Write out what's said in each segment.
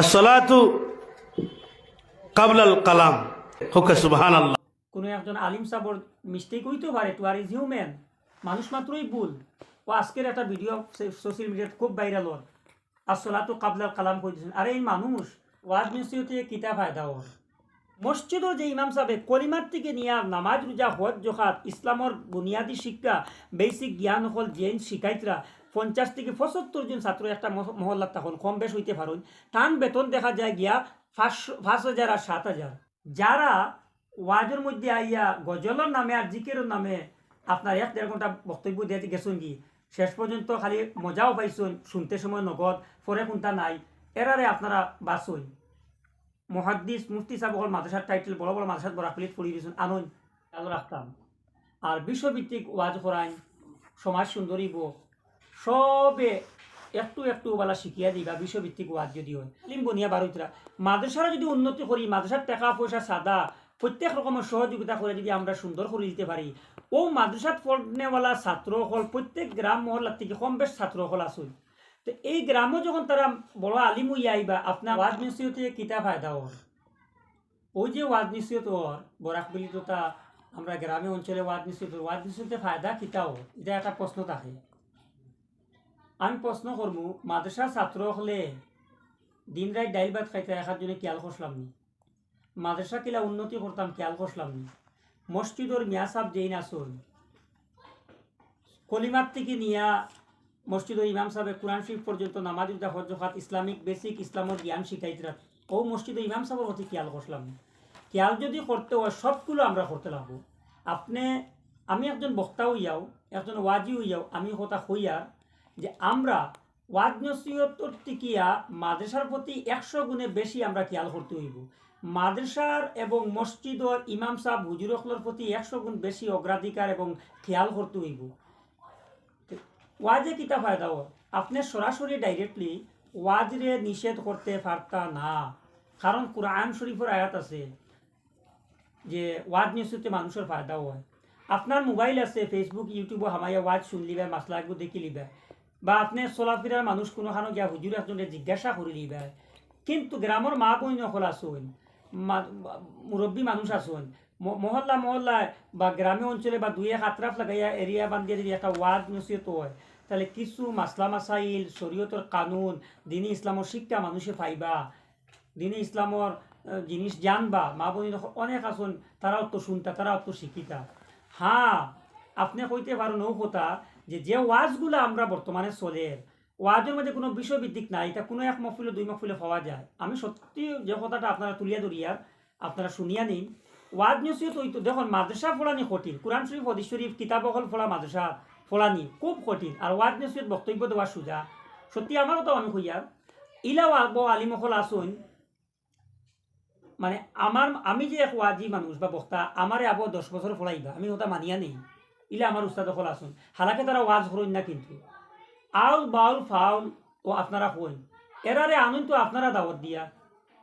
আসসালাতু কাবলাল কালাম। আল্লাহ কোনো একজন আলিম সাবর মিস্টেক হইতে পারে টু আর ইজ হিউম্যান মানুষ মাত্রই ভুল। ও আজকের একটা ভিডিও সোশ্যাল মিডিয়াত খুব ভাইরাল হল। আসলা তো কাবলার কালাম দিয়েছেন আরে এই মানুষ ওয়াজ মিস্ত্রিতে কিতা ফায়দা ওর? মসজিদর যে ইমাম সাহেব কলিমার থেকে নিয়ে নামাজ রোজা, হজ জখাত ইসলামর বুনিয়াদী শিক্ষা বেসিক জ্ঞান হল জেন শিকাইতরা পঞ্চাশ থেকে পঁচাত্তর জন ছাত্র একটা মহ- মহল্লাত তখন কম বেশ হইতে পারুন। তান বেতন দেখা যায় গিয়া পাঁচশো পাঁচ হাজার আর সাত হাজার। যারা ওয়াজের মধ্যে আইয়া গজলের নামে আর জিকের নামে আপনার এক দেড় ঘণ্টা বক্তব্য দিয়ে গেছেন কি, শেষ পর্যন্ত খালি মজাও পাইছেন, শুনতে সময় নগদ, পরে কোনটা নাই, এরারে আপনারা বাসুন মহাদ্দিস মুফতি সাহেব হল মাদ্রাসার টাইটেল বড় বড় মাদ্রাসাত বড় প্লেট পড়িয়ে দিয়েছেন, আনুন। চালু রাখতাম। আর বিশ্বভিত্তিক ওয়াজ করাইন সমাজ সুন্দরী বো সবে একটু একটু বেলা শিখিয়া দিবা বিশ্বভিত্তিক ওয়াজ যদি হয়। লিম বনিয়া বারোইতরা মাদ্রাসারা যদি উন্নতি করি, মাদ্রাসার টাকা পয়সা সাদা, প্রত্যেক রকমের সহযোগিতা করে যদি আমরা সুন্দর করে দিতে পারি, ও মাদ্রাসাত পড়নেওয়ালা ছাত্র হল প্রত্যেক গ্রাম মহল্লার থেকে কম বেশ ছাত্র হল আসুন তো এই গ্রামও যখন তারা বড় আলিম হইয়া আইবা আপনার ওয়াজ নিশ্চয়তে কিতা ফায়দা ওর ওই যে ওয়াজ নিশ্চয়ত ওর বরাক বলি তো আমরা গ্রামে অঞ্চলে ওয়াজ নিশ্চয়ত ওয়াজ নিশ্চয়তে ফায়দা কিতা ওর এটা একটা প্রশ্ন থাকে। আমি প্রশ্ন করব মাদ্রাসার ছাত্র হলে দিন রাত ডাইল ভাত খাইতে একার জন্য খেয়াল করলাম নি মাদ্রাসা কিলা উন্নতি করতাম খেয়াল করলাম নি মসজিদর মিয়া সাহ যেই আসুন কলিমার থেকে নিয়া মসজিদর ইমাম সাহেব কোরআন শরীফ পর্যন্ত নামাজ উদ্দা ইসলামিক বেসিক ইসলামের জ্ঞান শিখাইতরা ও মসজিদ ইমাম সাহেবের প্রতি খেয়াল করলাম না খেয়াল যদি করতে হয় সবগুলো আমরা করতে লাগবো। আপনি, আমি একজন বক্তা হইয়াও একজন ওয়াজি হইয়াও আমি কথা হইয়া যে আমরা ওয়াজ নসিহতর টিকিয়া মাদ্রাসার প্রতি একশো গুণে বেশি আমরা খেয়াল করতে হইব। মাদ্রাসার এবং মসজিদর ইমাম সাহেব হুজুরকলের প্রতি একশো গুণ বেশি অগ্রাধিকার এবং খেয়াল করতে হইব। ওয়াজে কিতা ফায়দা হয়? আপনি সরাসরি ডাইরেক্টলি ওয়াজরে নিষেধ করতে পারতা না। কারণ কোরআন শরীফের আয়াত আছে যে ওয়াজ নিশ্চিত মানুষের ফায়দা হয়। আপনার মোবাইল আছে ফেসবুক ইউটিউবে হামাইয়া ওয়াজ শুনলিবা, মাসলা একটু দেখি লিবা। বা আপনি চলা চলাফেরার মানুষ কোনোখানো গিয়া হুজুর একজনে জিজ্ঞাসা করে লিবা কিন্তু গ্রামের মা বই নকল আসুন মুরব্বী মানুষ আসুন মহল্লা মহল্লায় বা গ্রামীণ অঞ্চলে বা দুই এক আত্রাফ লাগাইয়া এরিয়া বান্ধিয়ে যদি একটা ওয়াজ নসিহত হয়, তাহলে কিছু মাসলা মাসাইল শরীয়তর কানুন, দিনী ইসলামের শিক্ষা মানুষে পাইবা। দিনী ইসলামর জিনিস জানবা। মা বোন অনেক আসুন তারাও তো শুনতা তারাও তো শিখিতা হ্যাঁ আপনি কইতে পারেন ও কথা যে যে ওয়াজগুলো আমরা বর্তমানে চলে ওয়াজের মধ্যে কোনো বিষয়ভিত্তিক নাই, এটা কোনো এক মফিলে, দুই মফিলে পাওয়া যায়। আমি সত্যি যে কথাটা আপনারা তুলিয়া ধরিয়া আপনারা শুনিয়া নিন, ওয়াজ নিশ্চয়ই তো দেখুন, মাদ্রাসা ফোলানি কঠিন, কোরআন শরীফ, হদিস শরীফ কিতাব হল ফোলা, মাদ্রাসা ফোলানি খুব কঠিন, আর ওয়াজ নিশ্চয়ই বক্তব্য দেওয়া সোজা। সত্যি আমারও তো আমি কইয়া ইলাও আলব আলিমকল আসুন মানে আমার, আমি যে এক ওয়াজি মানুষ বা বক্তা, আমারে আবো দশ বছর ফলাইবা, আমি ওটা মানিয়া নেই। ইলা আমার উস্তাদ হল আসুন। হালাকে তারা ওয়াজ করুন না কিন্তু। আউল বাউল ফাউল ও আপনারা হইন। এরারে আনুন তো আপনারা দাওয়াত দিয়া।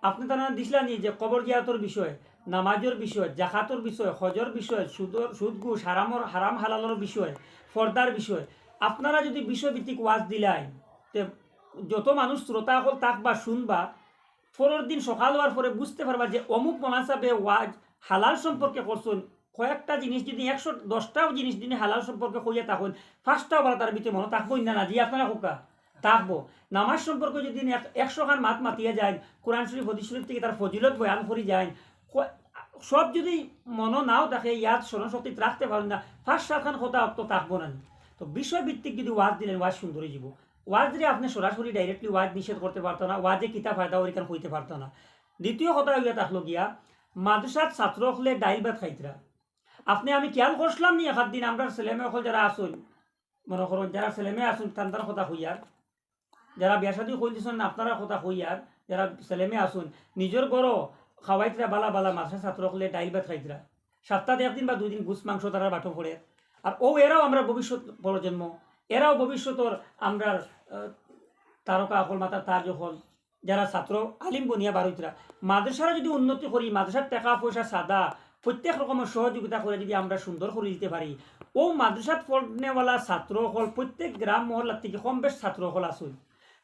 আপনি তারা দিছিলা নি যে কবর জিয়াতর বিষয়, নামাজের বিষয়, জাকাতর বিষয়, হজর বিষয়, সুদর সুদ ঘুষ হারামর, হারাম হালালর বিষয়, ফর্দার বিষয়। আপনারা যদি বিষয়ভিত্তিক ওয়াজ দিলাই যত মানুষ শ্রোতা হল তাক বা শুনবা পরের দিন সকাল হওয়ার পরে বুঝতে পারবা যে অমুক মনাসাবে ওয়াজ হালাল সম্পর্কে করছেন কয়েকটা জিনিস যদি একশো, দশটাও জিনিস যদি হালাল সম্পর্কে কইয়া তখন ফার্স্টটাও বলা তার ভিতরে মনে থাকবই না না, জি আপনারা হোকা থাকব নামাজ সম্পর্কে যদি এক- একশো খান মাত মাতিয়া যায় কোরআন শরীফ, হদিস শরীফ থেকে তার ফজিলত বয়ান করি যায় সব যদি মন নাও থাকে ইয়াদ স্মরণশক্তি রাখতে পারেন না, ফার্স্ট সাতখান কথা তো থাকব না তো বিষয়ভিত্তিক যদি ওয়াজ দিলেন, ওয়াজ সুন্দরী যাব ওয়াজরে আপনি সরাসরি ডাইরেক্টলি ওয়াজ নিষেধ করতে পারতো না, ওয়াজে কিতা ফায়দা ওইখান হইতে পারতো না। দ্বিতীয় কথা হইয়া থাকল গিয়া, মাদ্রাসার ছাত্র হলে ডাইল ভাত খাইতরা। আপনি আমি খেয়াল করছিলাম নি? একাদ দিন আমরা ছেলেমেয়ে হল যারা আসুন মনে করুন, যারা ছেলেমেয়ে আসুন তান্তার কথা হইয়ার যারা বিয়া শাদী কই দিছেন, আপনারা কথা হইয়ার যারা ছেলেমেয়ে আসুন নিজের গড় খাওয়াইতরা, বালা বালা মাদ্রাসা ছাত্র হলে ডাইল ভাত খাইতরা। সপ্তাহে একদিন বা দুই দিন গুছ মাংস তারা বাটো পড়ে আর ও এরাও আমরা ভবিষ্যৎ প্রজন্ম। এরাও ভবিষ্যতর আমরা তারকা অকল মাতা তাজ হল যারা ছাত্র, আলিম বনিয়া বারুতরা মাদ্রাসারা যদি উন্নতি করি, মাদ্রাসার টাকা পয়সা সাদা প্রত্যেক রকমের সহযোগিতা করে যদি আমরা সুন্দর করে দিতে পারি। ও মাদ্রাসাত পড়নেওয়ালা ছাত্র হল প্রত্যেক গ্রাম মহল্লার থেকে কম বেশ ছাত্র হল আসুন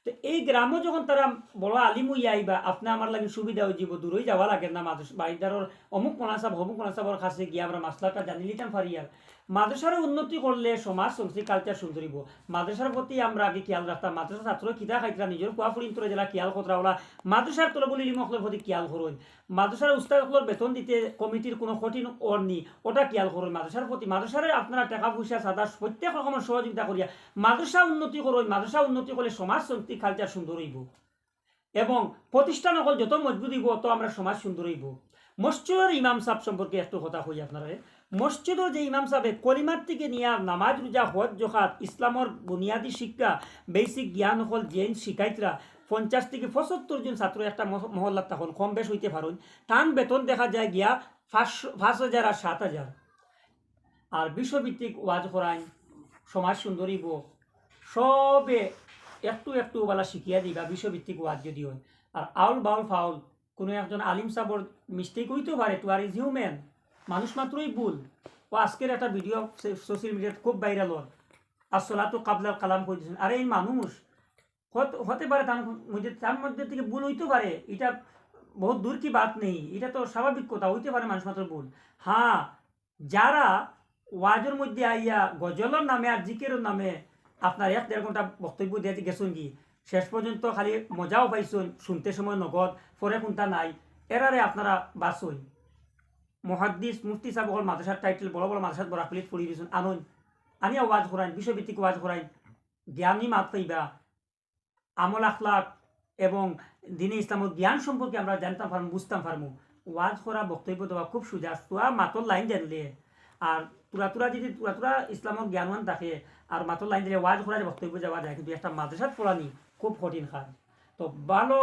তো এই গ্রামও যখন তারা বড় আলিম হইয়া আইবা, আপনি আমার লাগে সুবিধা যাব দূরই যাওয়া লাগে না। মাদ্রাসা বাড়িদারর অমুক মনাসাব অমুক মনাসাবর কাছে গিয়ে আমরা মাসলাটা জানি নিতাম পারি মাদ্রাসার উন্নতি করলে সমাজ সংস্কৃতি কালচার সুন্দরিব মাদ্রাসার প্রতি আমরা আগে খেয়াল রাখতাম মাদ্রাসা ছাত্র কিতা খাইতরা, নিজের কুয়া ফুরিন তোরা জেলা খেয়াল কতরা ওলা। মাদ্রাসার তোলা বলি লিমকলের প্রতি খেয়াল করুন। মাদ্রাসার উস্তাদসকলের বেতন দিতে কমিটির কোনো কঠিন অর নি ওটা খেয়াল করুন। মাদ্রাসার প্রতি, মাদ্রাসার আপনারা টাকা পয়সা, সাদা প্রত্যেক রকমের সহযোগিতা করিয়া মাদ্রাসা উন্নতি করুন, মাদ্রাসা উন্নতি করলে সমাজ সংস্কৃতি কালচার সুন্দর হইব। এবং প্রতিষ্ঠান যত মজবুত হইব তত আমরা সমাজ সুন্দর হইব। মসজিদের ইমাম সাহেব সম্পর্কে একটু কথা কই আপনারা। মসজিদের যে ইমাম সাহেব, কলিমার থেকে নিয়ে নামাজ রোজা, হজ জখাত ইসলামর বুনিয়াদী শিক্ষা বেসিক জ্ঞান হল জেন শিকাইতরা পঞ্চাশ থেকে পঁচাত্তর জন ছাত্র একটা মহ- মহল্লাত তখন কম বেশ হইতে পারুন। টান বেতন দেখা যায় গিয়া পাঁচশো পাঁচ হাজার আর সাত হাজার। আর বিশ্বভিত্তিক ওয়াজ করাইন সমাজ সুন্দরীব সবে একটু একটু বেলা শিখিয়া দিবা বিশ্বভিত্তিক ওয়াজ যদি হয়। আর আউল বাউল ফাউল, কোনো একজন আলিম সাবর মিস্টেক হইতেও পারে টু আর ইজ হিউম্যান মানুষ মাত্রই ভুল। ও আজকের একটা ভিডিও সোশ্যাল মিডিয়াতে খুব ভাইরাল হল। আসলা তো কাবলার কালাম করে দিয়েছেন। আরে এই মানুষ, হত- পারে তার মধ্যে তার মধ্যে থেকে ভুল হইতে পারে। এটা বহুত দূর কি বাত নেই। এটা তো স্বাভাবিক কথা, হইতে পারে মানুষ মাত্র ভুল। হ্যাঁ যারা ওয়াজের মধ্যে আইয়া গজলের নামে আর জিকের নামে আপনার এক দেড় ঘণ্টা বক্তব্য দিয়ে গেছেন কি? শেষ পর্যন্ত খালি মজাও পাইছেন, শুনতে সময় নগদ, পরে কোনটা নাই। এরারে আপনারা বাঁচুন। মহাদ্দিস মুফতি সাহেব হল মাদ্রাসার টাইটেল বড় বড় মাদ্রাসাত বড় প্লেট দিয়েছেন। আনুন আনিয়া ওয়াজ করাইন বিশ্বভিত্তিক ওয়াজ করাইন জ্ঞানী মাত পাইবা আমল আখলাক এবং দিনে ইসলামের জ্ঞান সম্পর্কে আমরা জানতাম পারব বুঝতাম পারব ওয়াজ করা বক্তব্য দেওয়া খুব সুজা তোরা মাতর লাইন জানলে আর তুরা তুরা যদি তুরা তুরা ইসলামের জ্ঞানবান থাকে, আর মাতর লাইন দিলে ওয়াজ করা বক্তব্য যাওয়া যায়, কিন্তু একটা মাদ্রাসাত পড়ানি, খুব কঠিন কাজ। তো ভালো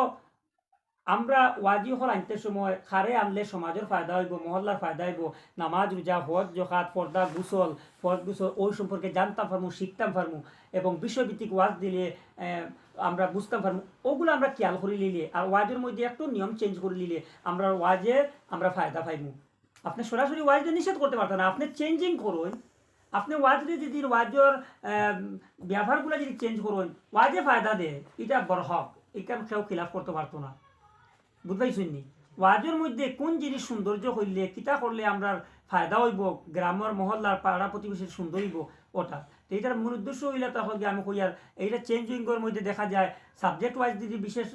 আমরা ওয়াজি হল আনতে সময় খারে আনলে সমাজের ফায়দা হইব, মহল্লার ফায়দা হইব, নামাজ, রোজা, হজ জখাত পর্দা, গুসল, ফরজ গুসল, ওই সম্পর্কে জানতাম পারমু শিখতাম পারমু এবং বিশ্বভিত্তিক ওয়াজ দিলে আমরা বুঝতাম পারমু ওগুলো আমরা খেয়াল করে নিলে আর ওয়াজের মধ্যে একটু নিয়ম চেঞ্জ করে নিলে আমরা ওয়াজে আমরা ফায়দা পাইমু। আপনি সরাসরি ওয়াজে নিষেধ করতে পারতেন না, আপনি চেঞ্জিং করুন। আপনি ওয়াজে যদি ওয়াজের ব্যবহারগুলো যদি চেঞ্জ করুন, ওয়াজে ফায়দা দেয় এটা বড় হক। এটা কেউ খিলাফ করতে পারতো না। বুঝবাইছেন নি ওয়াজের মধ্যে কোন জিনিস সৌন্দর্য হইলে, কিতা করলে আমরা ফায়দা হইব, গ্রামের, মহল্লার, পাড়া প্রতিবেশীর সুন্দর হইব, ওটা? তো এটার মূল উদ্দেশ্য হইলে তখন আমি কই আর এইটা চেঞ্জিংয়ের মধ্যে দেখা যায় সাবজেক্ট ওয়াইজ যদি বিশেষ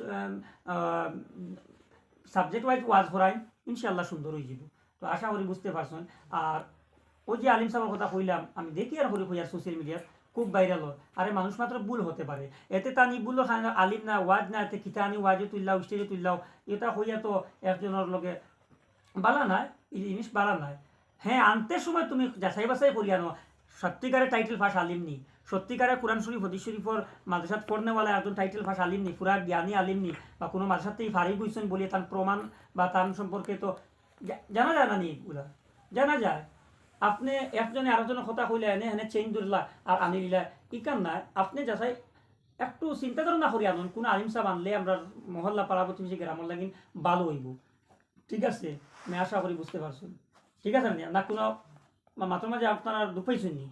সাবজেক্ট ওয়াইজ ওয়াজ করাই ইনশাল্লাহ সুন্দর হয়ে যাব তো আশা করি বুঝতে পারছেন। আর ওই যে আলিম সাহেবের কথা কইলাম, আমি দেখি আর করি কই আর সোশ্যাল মিডিয়াত খুব ভাইরাল হয়। আরে মানুষ মাত্র ভুল হতে পারে। এতে তা নি ভুল আলিম না, ওয়াজ না, এতে কিতা আনি, ওয়াজে তুললাও, স্টেজে তুললাও, এটা হইয়া তো একজনের লগে বালা নাই, এই জিনিস বালা নাই। হ্যাঁ আনতে সময় তুমি যাচাই বাছাই করি আনো সত্যিকারে টাইটেল ফাঁস আলিম নি সত্যিকারে কোরআন শরীফ, হদিস শরীফর মাদ্রাসাত পড়নেওয়ালা একজন টাইটেল ফাঁস আলিম নি পুরা জ্ঞানী আলিম নি বা কোনো মাদ্রাসাত থেকে ফারি গইছেন বলে তার প্রমাণ বা তার সম্পর্কে তো জানা যায় না নি এগুলা? জানা যায়। আপনি একজনে আরেকজনের কথা কইলে এনে এনে চেঞ্জ ধরলা আর আনি দিলা ইকান নাই। আপনি যাচাই, একটু চিন্তা ধারণা করি আনুন, কোনো আলিম সাহ আনলে আমরা মহল্লা পাড়া প্রতিবেশী গ্রামের লাগিন ভালো হইব। ঠিক আছে? আমি আশা করি বুঝতে পারছেন। ঠিক আছে? না কোনো, মাত্র মাঝে আপনারা দুপাইছেন নি